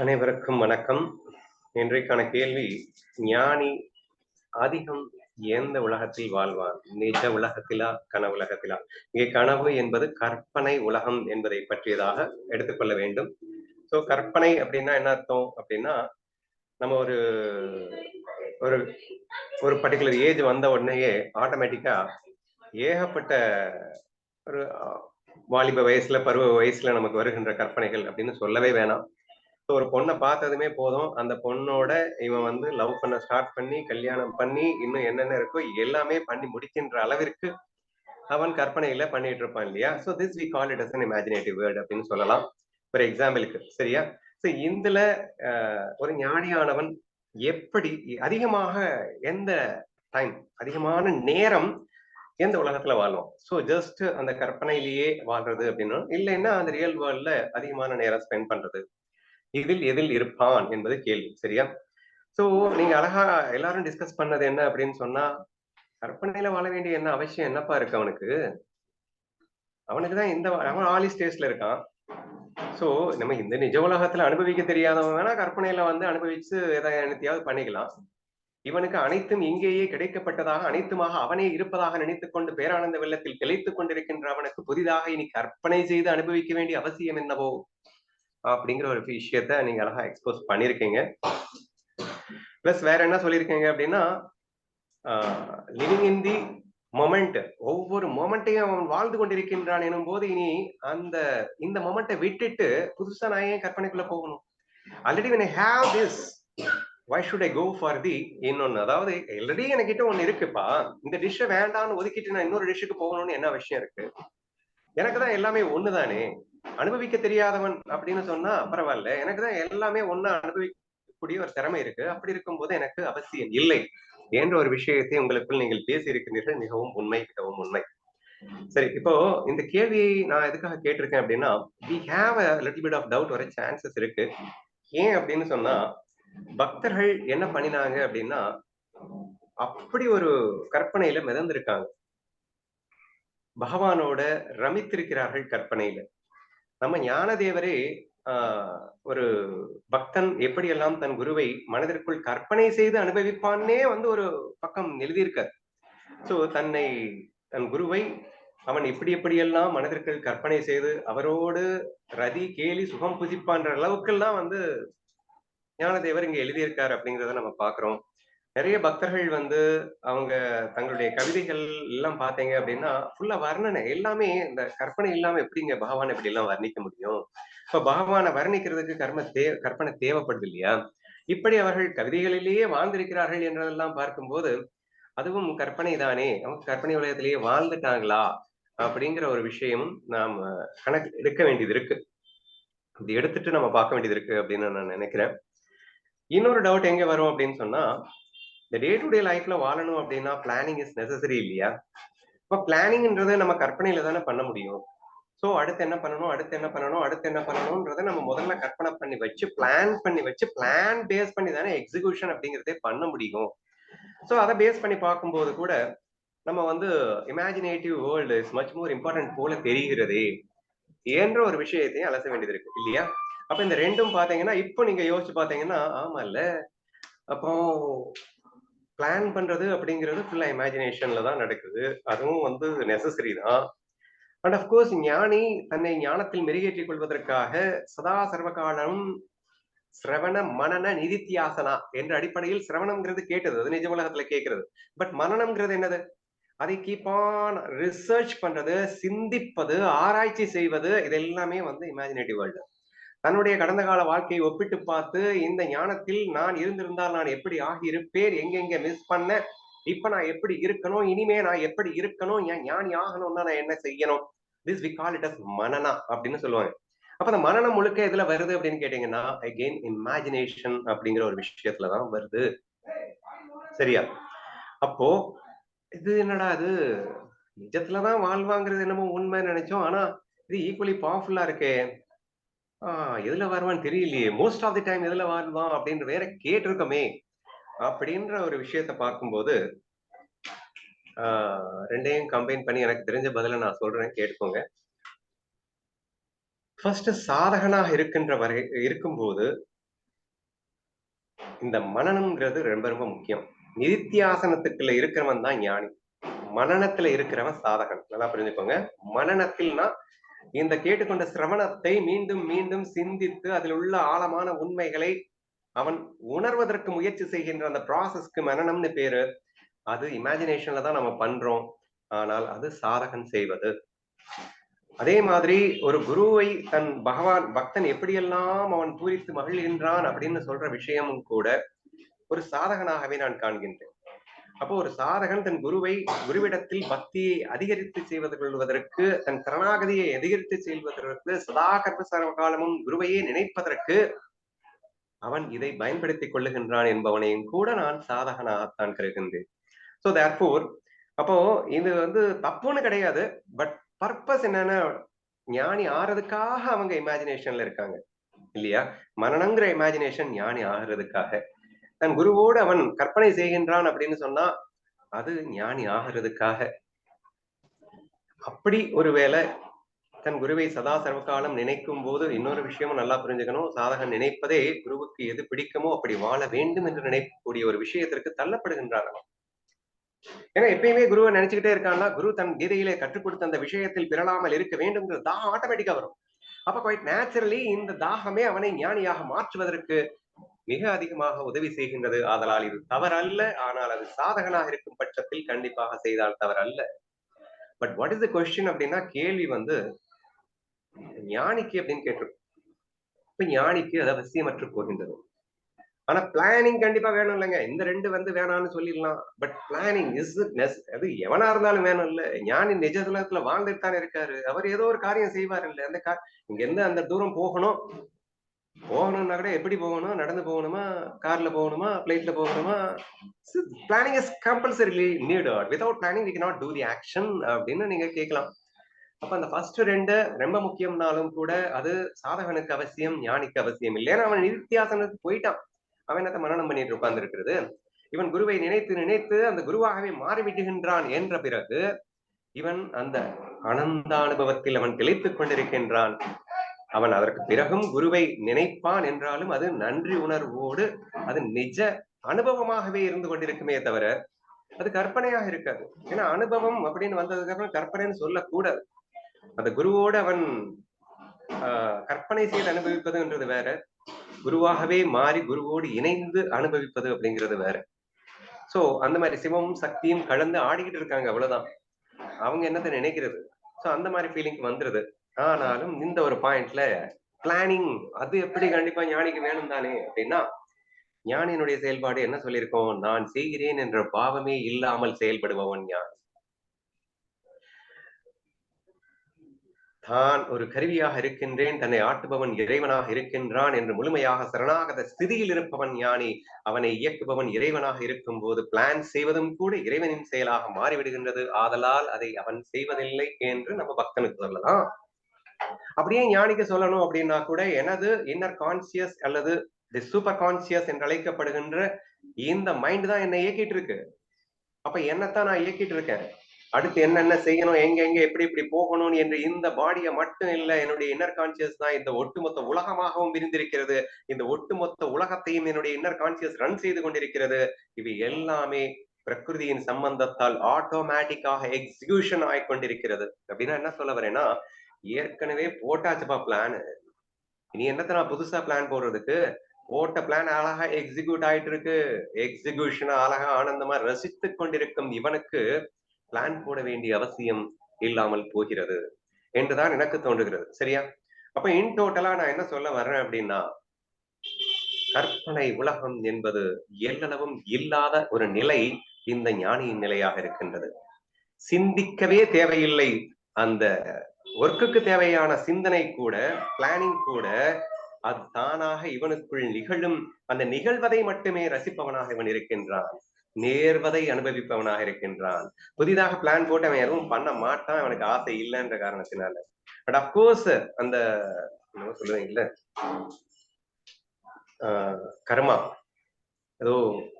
அனைவருக்கும் வணக்கம். இன்றைக்கான கேள்வி ஞானி அதிகம் எந்த உலகத்தில் வாழ்வான்? நிஜ உலகத்திலா கனவுலகத்திலா இங்கே கனவு என்பது கற்பனை உலகம் என்பதை பற்றியதாக எடுத்துக்கொள்ள வேண்டும். ஸோ கற்பனை அப்படின்னா என்ன அர்த்தம்? அப்படின்னா நம்ம ஒரு ஒரு ஒரு பர்டிகுலர் ஏஜ் வந்த உடனேயே ஆட்டோமேட்டிக்கா ஏகப்பட்ட ஒரு வாலிப வயசுல பருவ வயசுல நமக்கு வருகின்ற கற்பனைகள் அப்படின்னு சொல்லவே வேணாம். ஒரு பொண்ணை பார்த்ததுமே போதும். அந்த பொண்ணோட இவன் வந்து லவ் பண்ண ஸ்டார்ட் பண்ணி கல்யாணம் பண்ணி இன்னும் என்னென்ன இருக்கோ எல்லாமே பண்ணி முடிக்கின்ற அளவிற்கு அவன் கற்பனையில பண்ணிட்டு இருப்பான் இல்லையா? So this we call it as an imaginative word அப்படின்னு சொல்லலாம். ஒரு எக்ஸாம்பிளுக்கு சரியா? ஸோ இதுல ஒரு ஞானியானவன் எப்படி அதிகமாக எந்த டைம் அதிகமான நேரம் எந்த உலகத்துல வாழும் ஸோ ஜஸ்ட் அந்த கற்பனையிலேயே வாழ்றது அப்படின்னு இல்லைன்னா அந்த ரியல் வேர்ல்ட்ல அதிகமான நேரம் ஸ்பெண்ட் பண்றது. இதில் எதில் இருப்பான் என்பது கேள்வி சரியா? சோ நீங்க அழகா எல்லாரும் டிஸ்கஸ் பண்ணது என்ன அப்படின்னு சொன்னா கற்பனையில வாழ வேண்டிய என்ன அவசியம் என்னப்பா இருக்கு அவனுக்கு? அவனுக்குதான் இந்த அவன் ஆலி ஸ்டேஜ்ல இருக்கான். சோ நம்ம இந்த நிஜ உலகத்துல அனுபவிக்க தெரியாதவன் வேணா கற்பனையில வந்து அனுபவிச்சு எதாவது பண்ணிக்கலாம். இவனுக்கு அனைத்தும் இங்கேயே கிடைக்கப்பட்டதாக அனைத்துமாக அவனே இருப்பதாக நினைத்துக் கொண்டு பேரானந்த வெள்ளத்தில் திளைத்துக் கொண்டிருக்கின்ற அவனுக்கு புதிதாக இனி கற்பனை செய்து அனுபவிக்க வேண்டிய அவசியம் என்னவோ? அப்படிங்கிற ஒரு விஷயத்த நீங்க அழகா எக்ஸ்போஸ் பண்ணிருக்கீங்க. பிளஸ் வேற என்ன சொல்லியிருக்கீங்க அப்படின்னா லிவிங் இன் தி மொமெண்ட் ஒவ்வொரு மொமெண்ட்டையும் அவன் வாழ்ந்து கொண்டிருக்கின்றான் எனும் போது இனி அந்த இந்த மொமெண்ட்டை விட்டுட்டு புதுசா நான் ஏன் கற்பனைக்குள்ள போகணும்? Already when I have this why should I go for the இன்னொன்னு? அதாவது ஆல்ரெடி என்கிட்ட ஒண்ணு இருக்குப்பா. இந்த டிஷ்ஷை வேண்டாம்னு ஒதுக்கிட்டு நான் இன்னொரு டிஷ்ஷுக்கு போகணும்னு என்ன விஷயம் இருக்கு? எனக்கு தான் எல்லாமே ஒண்ணுதானே? அனுபவிக்க தெரியாதவன் அப்படின்னு சொன்னா பரவாயில்ல. எனக்கு தான் எல்லாமே ஒன்னா அனுபவிக்கக்கூடிய ஒரு திறமை இருக்கு. அப்படி இருக்கும்போது எனக்கு அவசியம் இல்லை என்ற ஒரு விஷயத்தை உங்களுக்குள் நீங்கள் பேசி இருக்கின்றீர்கள் மிகவும் உண்மை மிகவும் உண்மை. சரி இப்போ இந்த கேள்வியை நான் எதுக்காக கேட்டிருக்கேன் அப்படின்னா we have a little bit of doubt வர சான்சஸ் இருக்கு. ஏன் அப்படின்னு சொன்னா பக்தர்கள் என்ன பண்ணினாங்க அப்படின்னா அப்படி ஒரு கற்பனையில மிதந்திருக்காங்க. பகவானோட ரமித்திருக்கிறார்கள் கற்பனையில. நம்ம ஞானதேவரே ஆஹ் ஒரு பக்தன் எப்படியெல்லாம் தன் குருவை மனதிற்குள் கற்பனை செய்து அனுபவிப்பான்னே வந்து ஒரு பக்கம் எழுதியிருக்கார். சோ தன்னை தன் குருவை அவன் இப்படி எப்படியெல்லாம் மனதிற்குள் கற்பனை செய்து அவரோடு ரதி கேலி சுகம் புசிப்பான்ற அளவுக்கெல்லாம் வந்து ஞானதேவர் இங்க எழுதியிருக்காரு அப்படிங்கிறத நம்ம பாக்குறோம் நிறைய பக்தர்கள் வந்து அவங்க தங்களுடைய கவிதைகள் எல்லாம் பாத்தீங்க அப்படின்னா ஃபுல்லா வர்ணனை எல்லாமே இந்த கற்பனை இல்லாம எப்படிங்க பகவான் இப்படி எல்லாம் வர்ணிக்க முடியும்? இப்ப பகவானை வர்ணிக்கிறதுக்கு கர்ம தே கற்பனை தேவைப்படுது இல்லையா? இப்படி அவர்கள் கவிதைகளிலேயே வாழ்ந்திருக்கிறார்கள் என்றதெல்லாம் பார்க்கும்போது அதுவும் கற்பனை தானே அவங்க கற்பனை உலகத்திலேயே வாழ்ந்துட்டாங்களா? அப்படிங்கிற ஒரு விஷயமும் நாம் கணக்கு எடுக்க வேண்டியது இருக்கு. இது எடுத்துட்டு நம்ம பார்க்க வேண்டியது இருக்கு அப்படின்னு நான் நினைக்கிறேன். இன்னொரு டவுட் எங்க வரும் அப்படின்னு சொன்னா இந்த டே டு டே லைஃப்ல வாழணும் அப்படின்னா பிளானிங் இஸ் நெசசரி இல்லையா? இப்போ பிளானிங்ன்றதை நம்ம கற்பனையில தானே பண்ண முடியும். ஸோ அடுத்து என்ன பண்ணணும்? அடுத்து என்ன பண்ணணும்? அடுத்து என்ன பண்ணணும்ன்றதை நம்ம முதல்ல கற்பனை பண்ணி வச்சு பிளான் பண்ணி வச்சு பிளான் பேஸ் பண்ணி தானே எக்ஸிகியூஷன் அப்படிங்கிறதே பண்ண முடியும். ஸோ அதை பேஸ் பண்ணி பார்க்கும்போது கூட நம்ம வந்து imaginative world is much more important போல தெரிகிறதே என்ற ஒரு விஷயத்தையும் அலச வேண்டியது இருக்கு இல்லையா? அப்ப இந்த ரெண்டும் பாத்தீங்கன்னா இப்போ நீங்க யோசிச்சு பாத்தீங்கன்னா ஆமா இல்ல அப்போ பிளான் பண்றது அப்படிங்கிறது ஃபுல்லா இமேஜினேஷன்ல தான் நடக்குது. அதுவும் வந்து நெசசரி தான். அண்ட் அஃப்கோர்ஸ் ஞானி தன்னை ஞானத்தில் மெருகேற்றிக் கொள்வதற்காக சதா சர்வகாலம் சிரவண மனன நிதித்தியாசனா என்ற அடிப்படையில் சிரவணம்ங்கிறது கேட்டது. அது நிஜ உலகத்துல கேட்கிறது. பட் மனநம்ங்கிறது என்னது? அதை கீப் ஆன் ரிசர்ச் பண்றது சிந்திப்பது ஆராய்ச்சி செய்வது இது எல்லாமே வந்து இமேஜினேட்டிவ் வேர்ல்டு தன்னுடைய கடந்த கால வாழ்க்கையை ஒப்பிட்டு பார்த்து இந்த ஞானத்தில் நான் இருந்திருந்தால் நான் எப்படி ஆகி இருப்பேன் எங்கெங்க மிஸ் பண்ண இப்ப நான் எப்படி இருக்கணும் இனிமே நான் எப்படி இருக்கணும் ஏன் ஞானி ஆகணும்னா நான் என்ன செய்யணும்? This we call it as மனனா அப்படின்னு சொல்லுவாங்க. அப்ப அந்த மனநம் முழுக்க எதுல வருது அப்படின்னு கேட்டீங்கன்னா அகெயின் இமேஜினேஷன் அப்படிங்கிற ஒரு விஷயத்துலதான் வருது. சரியா? அப்போ இது என்னடா இது? நிஜத்துலதான் வாழ்வாங்கிறது என்னமோ உண்மை நினைச்சோம். ஆனா இது ஈக்குவலி பவர்ஃபுல்லா இருக்கே. ஆஹ் எதுல வருவான்னு தெரியலையே. மோஸ்ட் ஆஃப் தி டைம் எதுல வருவான் அப்படின்னு வேற கேட்டிருக்கோமே. அப்படின்ற ஒரு விஷயத்த பார்க்கும்போது ஆஹ் ரெண்டையும் கம்பைன் பண்ணி எனக்கு தெரிஞ்ச பதில நான் சொல்றேன் கேட்டுக்கோங்க. ஃபர்ஸ்ட் சாதகனாக இருக்கின்ற வரை இருக்கும்போது இந்த மனனம்ங்கிறது ரொம்ப ரொம்ப முக்கியம். நிதித்தியாசனத்துக்குள்ள இருக்கிறவன் தான் ஞானி. மனநத்துல இருக்கிறவன் சாதகன். நல்லா புரிஞ்சுக்கோங்க. மனநத்தில்னா இந்த கேட்டுக்கொண்ட சிரவணத்தை மீண்டும் மீண்டும் சிந்தித்து அதில் உள்ள ஆழமான உண்மைகளை அவன் உணர்வதற்கு முயற்சி செய்கின்ற அந்த ப்ராசஸ்க்கு மனநம்னு பேரு. அது இமேஜினேஷன்ல தான் நம்ம பண்றோம். ஆனால் அது சாதகன் செய்வது. அதே மாதிரி ஒரு குருவை தன் பகவான் பக்தன் எப்படியெல்லாம் அவன் பூரித்து மகிழ்கின்றான் அப்படின்னு சொல்ற விஷயமும் கூட ஒரு சாதகனாகவே நான் காண்கின்றேன். அப்போ ஒரு சாதகன் தன் குருவை குருவிடத்தில் பக்தியை அதிகரித்து செய்வது கொள்வதற்கு தன் சரணாகதியை அதிகரித்து செய்வதற்கு சதா கர்ப்ப சர்வகாலமும் குருவையே நினைப்பதற்கு அவன் இதை பயன்படுத்திக் கொள்ளுகின்றான் என்பவனையும் கூட நான் சாதகனாகத்தான் கருகின்றேன் ஸோ தேர்ஃபோர் அப்போ இது வந்து தப்புன்னு கிடையாது. பட் பர்பஸ் என்னன்னா ஞானி ஆறதுக்காக அவங்க இமேஜினேஷன்ல இருக்காங்க. இல்லையா? மரணங்கிற இமேஜினேஷன் ஞானி ஆகிறதுக்காக தன் குருவோடு அவன் கற்பனை செய்கின்றான் அப்படின்னு சொன்னா அது ஞானி ஆகிறதுக்காக. அப்படி ஒருவேளை தன் குருவை சதா சர்வகாலம் நினைக்கும் போது இன்னொரு விஷயமும் நல்லா புரிஞ்சுக்கணும். சாதகன் நினைப்பதே குருவுக்கு எது பிடிக்குமோ அப்படி வாழ வேண்டும் என்று நினைக்கக்கூடிய ஒரு விஷயத்திற்கு தள்ளப்படுகின்றான் அவன். ஏன்னா எப்பயுமே குருவை நினைச்சுக்கிட்டே இருக்கான்னா குரு தன் கீதையிலே கற்றுக் கொடுத்த அந்த விஷயத்தில் பிறளாமல் இருக்க வேண்டும்ங்கிற தாகம் ஆட்டோமேட்டிக்கா வரும். அப்ப குவைட் நேச்சுரலி இந்த தாகமே அவனை ஞானியாக மாற்றுவதற்கு மிக அதிகமாக உதவி செய்கின்றது ஆதலால் இது தவறல்ல. ஆனால் அது சாதகனாக இருக்கும் பட்சத்தில் கண்டிப்பாக செய்தால் தவறல்ல. But what is the question அப்படின்னா கேள்வி வந்து ஞானிக்கு அப்படின்னு கேட்டிருக்கோம். இப்ப ஞானிக்கு அது அவசியமற்று போகின்றது. ஆனா பிளானிங் கண்டிப்பா வேணும் இல்லைங்க. இந்த ரெண்டு வந்து வேணாம்னு சொல்லிடலாம். பட் பிளானிங் இஸ் அது எவனா இருந்தாலும் வேணும் இல்ல. ஞானி நிஜத்துல வாழ்ந்துட்டு தானே இருக்காரு. அவர் ஏதோ ஒரு காரியம் செய்வார் இல்ல. அந்த கா இங்க இருந்து அந்த தூரம் போகணும்? கூட எப்படி போகணும் நடந்து போகணுமா கார்ல போகணுமா பிளைட்ல போகணுமா? Planning is compulsory needed without planning we not do the action அப்படின்னு நீங்க கேட்கலாம். அப்ப அந்த ஃபர்ஸ்ட் ரெண்டு ரொம்ப முக்கியம்னாலும் கூட அது சாதகனுக்கு அவசியம் ஞானிக்கு அவசியம் இல்லை. ஏன்னா அவன் நித்தியாசனத்துக்கு போயிட்டான். அவன் என்னத்த மரணம் பண்ணிட்டு உட்கார்ந்து இருக்கிறது இவன் குருவை நினைத்து நினைத்து அந்த குருவாகவே மாறிவிடுகின்றான் என்ற பிறகு இவன் அந்த அனந்த அனுபவத்தில் அவன் திளைத்துக் கொண்டிருக்கின்றான். அவன் அதற்கு பிறகும் குருவை நினைப்பான் என்றாலும் அது நன்றி உணர்வோடு அது நிஜ அனுபவமாகவே இருந்து கொண்டிருக்குமே தவிர அது கற்பனையாக இருக்காது. ஏன்னா அனுபவம் அப்படின்னு வந்ததுக்கு அப்புறம் கற்பனைன்னு சொல்லக்கூடாது. அந்த குருவோடு அவன் ஆஹ் கற்பனை செய்து அனுபவிப்பதுன்றது வேற குருவாகவே மாறி குருவோடு இணைந்து அனுபவிப்பது அப்படிங்கிறது வேற. சோ அந்த மாதிரி சிவமும் சக்தியும் கலந்து ஆடிக்கிட்டு இருக்காங்க அவ்வளவுதான். அவங்க என்னத்தை நினைக்கிறது? சோ அந்த மாதிரி ஃபீலிங் வந்துருது. ஆனாலும் இந்த ஒரு பாயிண்ட்ல பிளானிங் அது எப்படி கண்டிப்பா ஞானிக்கு வேணும் தானே அப்படின்னா ஞானியினுடைய செயல்பாடு என்ன சொல்லியிருக்கோம்? நான் செய்கிறேன் என்ற பாவமே இல்லாமல் செயல்படுபவன் ஞானி தான் ஒரு கருவியாக இருக்கின்றேன் தன்னை ஆட்டுபவன் இறைவனாக இருக்கின்றான் என்று முழுமையாக சரணாகத ஸ்திதியில் இருப்பவன் ஞானி அவனை இயக்குபவன் இறைவனாக இருக்கும் போது பிளான் செய்வதும் கூட இறைவனின் செயலாக மாறிவிடுகின்றது. ஆதலால் அதை அவன் செய்வதில்லை என்று நம்ம பக்தனுக்கு சொல்லலாம். அப்படியே ஞானிக்கு சொல்லணும் அப்படின்னா கூட எனது இன்னர் கான்சியஸ் அல்லது தி சூப்பர் கான்சியஸ் என்று அழைக்கப்படுகின்ற இந்த மைண்ட் தான் என்னை இயக்கிட்டு இருக்கு. அப்ப என்னத்தான் நான் இயக்கிட்டு இருக்கேன்? அடுத்து என்னென்ன செய்யணும்? எங்க எங்க எப்படி எப்படி போகணும் என்று இந்த பாடியை மட்டும் இல்ல என்னுடைய இன்னர் கான்சியஸ் தான் இந்த ஒட்டுமொத்த உலகமாகவும் விரிந்திருக்கிறது. இந்த ஒட்டுமொத்த உலகத்தையும் என்னுடைய இன்னர் கான்சியஸ் ரன் செய்து கொண்டிருக்கிறது. இவை எல்லாமே பிரகிருதியின் சம்பந்தத்தால் ஆட்டோமேட்டிக்காக எக்ஸிகியூஷன் ஆகிக்கொண்டிருக்கிறது அப்படின்னா என்ன சொல்ல வரேன்னா ஏற்கனவே போட்டாச்சுப்பா பிளான் இனி என்னத்த நான் புதுசா பிளான் போடுறதுக்கு? போட்ட பிளான் அழகா எக்ஸிக்யூட் ஆயிட்டு இருக்கு எக்ஸிகியூஷன் அழகா ஆனந்தமா ரசித்து கொண்டிருக்கும் இவனுக்கு பிளான் போட வேண்டிய அவசியம் இல்லாமல் போகிறது என்றுதான் எனக்கு தோன்றுகிறது. சரியா? அப்ப இன் டோட்டலா நான் என்ன சொல்ல வர்றேன் அப்படின்னா கற்பனை உலகம் என்பது எல்லளவும் இல்லாத ஒரு நிலை இந்த ஞானியின் நிலையாக இருக்கின்றது. சிந்திக்கவே தேவையில்லை அந்த ஒர்க்குக்கு தேவையான சிந்தனை கூட பிளானிங் கூட அது தானாக இவனுக்குள் நிகழும். அந்த நிகழ்வதை மட்டுமே ரசிப்பவனாக இவன் இருக்கின்றான். நேர்வதை அனுபவிப்பவனாக இருக்கின்றான். புதிதாக பிளான் போட்டு அவன் எதுவும் பண்ண மாட்டான். அவனுக்கு ஆசை இல்லைன்ற காரணத்தினால. பட் அப்கோர்ஸ் அந்த என்ன சொல்லுவேன் இல்ல. கர்மா. ஏதோ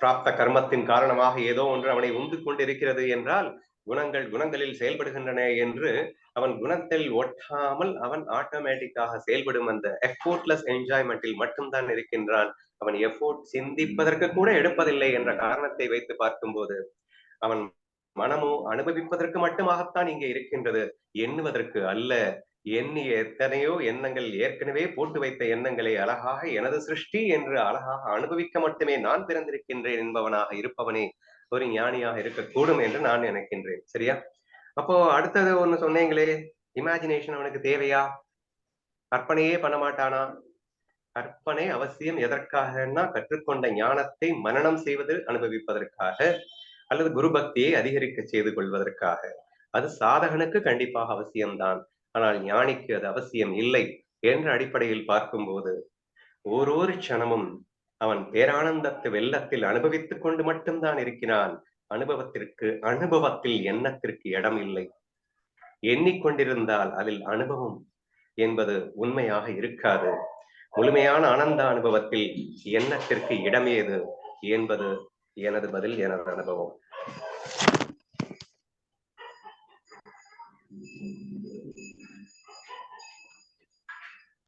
பிராப்த கர்மத்தின் காரணமாக ஏதோ ஒன்று அவனை உந்து கொண்டிருக்கிறது என்றால் குணங்கள் குணங்களில் செயல்படுகின்றன என்று அவன் குணத்தில் ஒட்டாமல் அவன் ஆட்டோமேட்டிக்காக செயல்படும் அந்த எஃபோர்ட்லெஸ் என்ஜாய்மெண்டில் மட்டும்தான் இருக்கின்றான். அவன் எஃபோர்ட் சிந்திப்பதற்கு கூட எடுப்பதில்லை என்ற காரணத்தை வைத்து பார்க்கும்போது அவன் மனமோ அனுபவிப்பதற்கு மட்டுமாகத்தான் இங்கே இருக்கின்றது. எண்ணுவதற்கு அல்ல. எண்ணிய எத்தனையோ எண்ணங்கள் ஏற்கனவே போட்டு வைத்த எண்ணங்களை அழகாக எனது சிருஷ்டி என்று அழகாக அனுபவிக்க மட்டுமே நான் பிறந்திருக்கின்றேன் என்பவனாக இருப்பவனே. ஒரு ஞானியாக இருக்கக்கூடும் என்று நான் நினைக்கின்றேன். சரியா? அப்போ அடுத்தது ஒண்ணு சொன்னீங்களே இமேஜினேஷன் அவனுக்கு தேவையா? கற்பனையே பண்ண மாட்டானா? கற்பனை அவசியம் எதற்காகன்னா கற்றுக்கொண்ட ஞானத்தை மனநம் செய்வது அனுபவிப்பதற்காக அல்லது குரு பக்தியை அதிகரிக்க செய்து கொள்வதற்காக. அது சாதகனுக்கு கண்டிப்பாக அவசியம்தான். ஆனால் ஞானிக்கு அது அவசியம் இல்லை என்ற அடிப்படையில் பார்க்கும்போது ஒரு க்ஷணமும் அவன் பேரானந்தத்து வெள்ளத்தில் அனுபவித்துக் கொண்டு மட்டும்தான் இருக்கிறான். அனுபவத்திற்கு அனுபவத்தில் எண்ணத்திற்கு இடம் இல்லை. எண்ணிக்கொண்டிருந்தால் அதில் அனுபவம் என்பது உண்மையாக இருக்காது. முழுமையான ஆனந்த அனுபவத்தில் எண்ணத்திற்கு இடமேது என்பது எனது பதில் எனது அனுபவம்.